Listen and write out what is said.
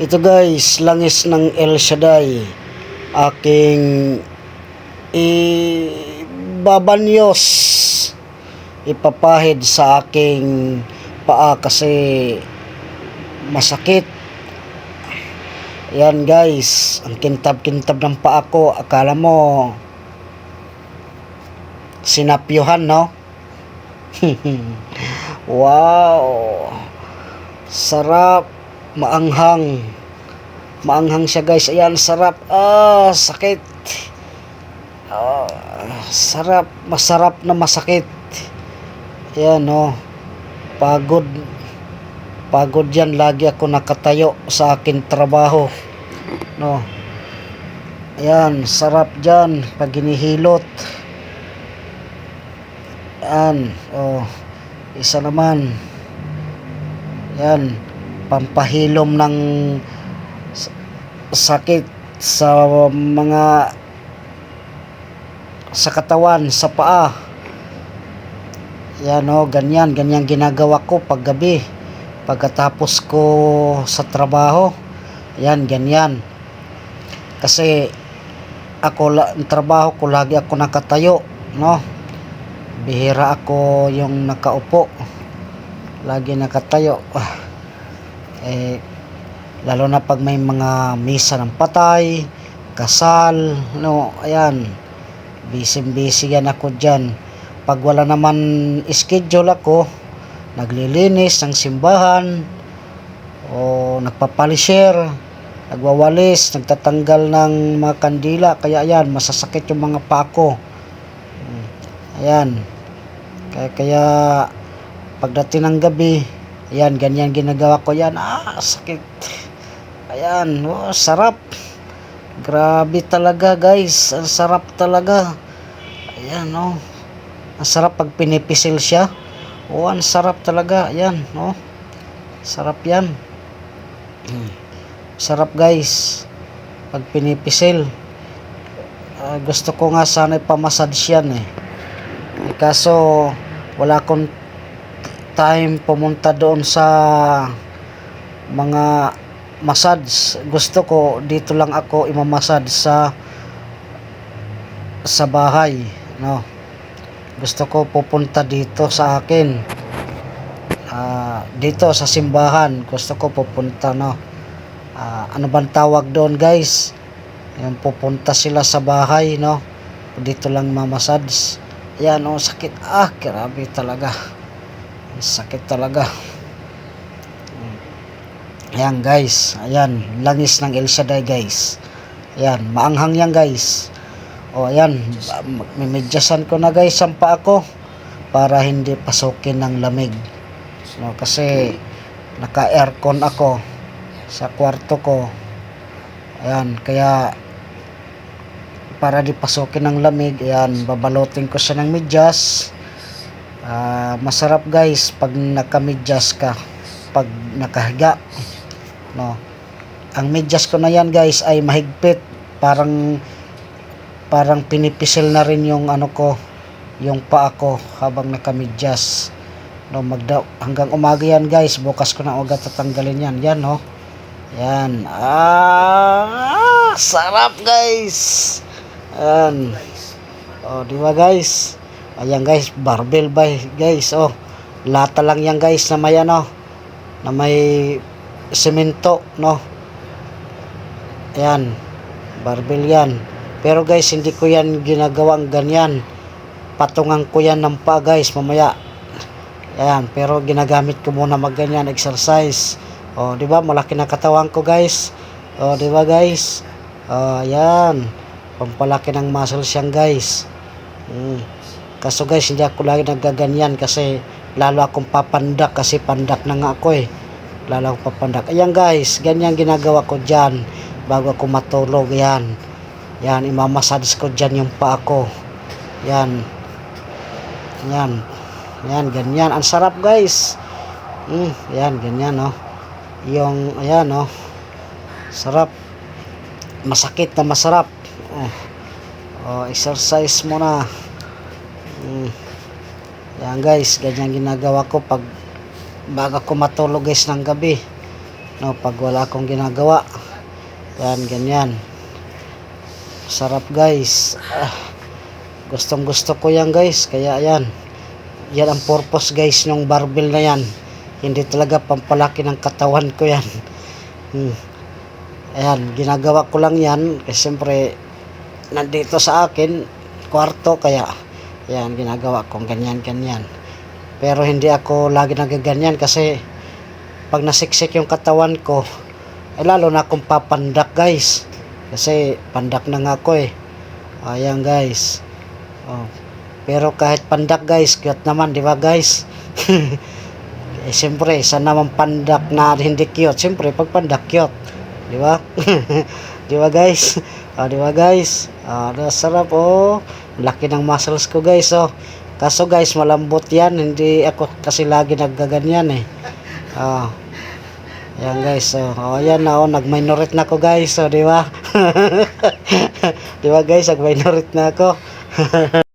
Ito guys, langis ng El Shaddai. Aking ibabanyos ipapahid sa aking paa kasi masakit. Yan guys, ang kintab-kintab ng paa ko. Akala mo sinapyuhan, no? wow! Sarap! Maanghang. Maanghang siya guys. Ayan, sarap. Ah, sakit. Ah, sarap. Masarap na masakit. Ayan, oh. Pagod. Pagod yan. Lagi ako nakatayo sa akin trabaho. No. Ayan, sarap dyan. Pag hinihilot. Ayan, oh. Isa naman. Yan pampahilom ng sakit sa mga sa katawan, sa paa. Yan o, ganyan, ganyan ginagawa ko pag gabi. Pagkatapos ko sa trabaho, yan, ganyan. Kasi ako, ang trabaho ko, lagi ako nakatayo, no? Bihira ako yung nakaupo. Lagi nakatayo. Ah eh, lalo na pag may mga misa ng patay, kasal, no, ayan, busy-busy yan ako dyan. Pag wala naman schedule ako, naglilinis ng simbahan, o nagpapalisher, nagwawalis, nagtatanggal ng mga kandila, kaya ayan, masasakit yung mga pako. Mm, Ayan. Kaya, kaya pagdating ng gabi, Ayan, ganyan ginagawa ko yan. Ah, sakit. Ayan, oh, sarap. Grabe talaga, guys. Ang sarap talaga. Ayan, oh. Ang sarap pag pinipisil siya. Oh, ang sarap talaga. Ayan, oh. Sarap yan. Mm. Sarap, guys. Pag pinipisil. Ah, gusto ko nga sana ipamassage yan. Eh, Kaso, wala akong time pumunta doon sa mga massage. Gusto ko dito lang ako imamassage sa sa bahay, no. Gusto ko pupunta dito sa akin. Ah, dito sa simbahan, gusto ko pupunta, no. Ah, ano bang tawag doon, guys? Yung pupunta sila sa bahay, no. Dito lang mamassage. Yan, oh, sakit. Ah, grabe talaga. Sakit talaga. Ayan guys, ayan, langis ng El Shaddai guys. Ayan, maanghang yan guys. O ayan, mimidyasan ko na guys ang paa ko para hindi pasukin ng lamig. No, kasi naka-aircon ako sa kwarto ko. Ayan, kaya para di pasukin ng lamig, ayan, babalutin ko siya ng medyas. Ah, masarap guys pag nakamidyas ka, pag nakahiga. No. Ang medyas ko na yan guys ay mahigpit, parang parang pinipisil na rin yung ano ko, yung paa ko habang nakamidyas. No, magda hanggang umaga yan guys, bukas ko na ugat tatanggalin yan. Yan no. Yan. Ah, sarap guys. Yan. Oh, di ba guys? Ayan guys, barbell ba guys, oh. Lata lang yan guys na may ano, na may semento, no. Ayan, barbell yan. Pero guys, hindi ko yan ginagawang ganyan. Patungan ko yan ng pa guys, mamaya. Ayan, pero ginagamit ko muna magganyan, exercise. Oh, di ba? Malaki na katawan ko guys. Oh, di ba guys? Oh, ayan. Pampalaki ng muscle siyang guys. Mm. Kaso guys, hindi ako lagi nagaganyan kasi lalo akong papandak kasi pandak na nga ako eh. Lalo akong papandak. Ayan guys, ganyan ginagawa ko dyan bago ako matulog. Yan. Yan, imamassage ko dyan yung paa ko. Yan. Yan. Yan, ganyan. Ang sarap guys. Mm, yan, ganyan no. Yung, ayan no. Sarap. Masakit na masarap. Oh. Oh, exercise muna. Mm. Yan guys, ganyan ginagawa ko pag bago ko matulog guys ng gabi. No, pag wala akong ginagawa. Yan, ganyan. Sarap guys. Ah, gustong gusto ko yan guys. Kaya yan. Yan ang purpose guys ng barbell na yan. Hindi talaga pampalaki ng katawan ko yan. Hmm. Ayan, ginagawa ko lang yan. Kasi siyempre, nandito sa akin, kwarto. Kaya, yan, ginagawa kong ganyan-ganyan. Pero hindi ako lagi nagaganyan kasi pag nasiksik yung katawan ko, eh lalo na akong papandak guys. Kasi pandak na nga ako eh. Ayan guys. Oh. Pero kahit pandak guys, cute naman, di ba guys? eh siyempre, isa naman pandak na hindi cute. Siyempre, pag pandak cute. Di ba? di ba guys? Ah, di ba guys? Ah, sarap oh. Laki ng muscles ko guys oh. Kaso guys, malambot yan. Hindi ako kasi lagi naggaganyan eh. Ah. Ayan guys, so, oh, ayan na, oh, nag-minorate na ako guys, so, di ba? di ba guys, nag-minorate na ako.